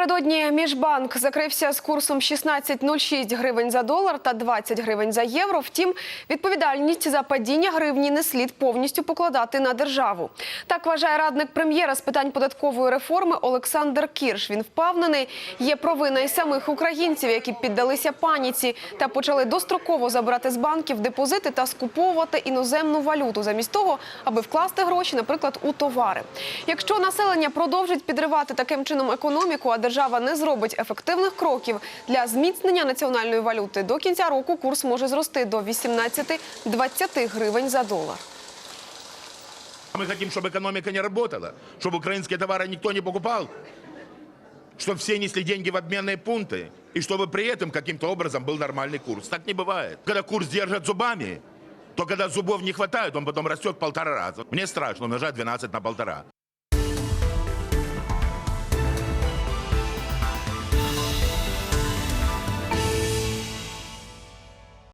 Напередодні міжбанк закрився з курсом 16,06 гривень за долар та 20 гривень за євро. Втім, відповідальність за падіння гривні не слід повністю покладати на державу. Так вважає радник прем'єра з питань податкової реформи Олександр Кірш. Він впевнений, є провина і самих українців, які піддалися паніці та почали достроково забирати з банків депозити та скуповувати іноземну валюту замість того, аби вкласти гроші, наприклад, у товари. Якщо населення продовжить підривати таким чином економіку, а держава не зробить ефективних кроків для зміцнення національної валюти, до кінця року курс може зрости до 18-20 гривень за долар. Мы хотим, чтобы экономика не работала, чтобы украинские товары никто не покупал, чтобы все несли деньги в обменные пункты, и чтобы при этом каким-то образом был нормальный курс. Так не бывает. Когда курс держат зубами, то когда зубов не хватает, он потом растет в полтора раза. Мне страшно умножать 12 на полтора.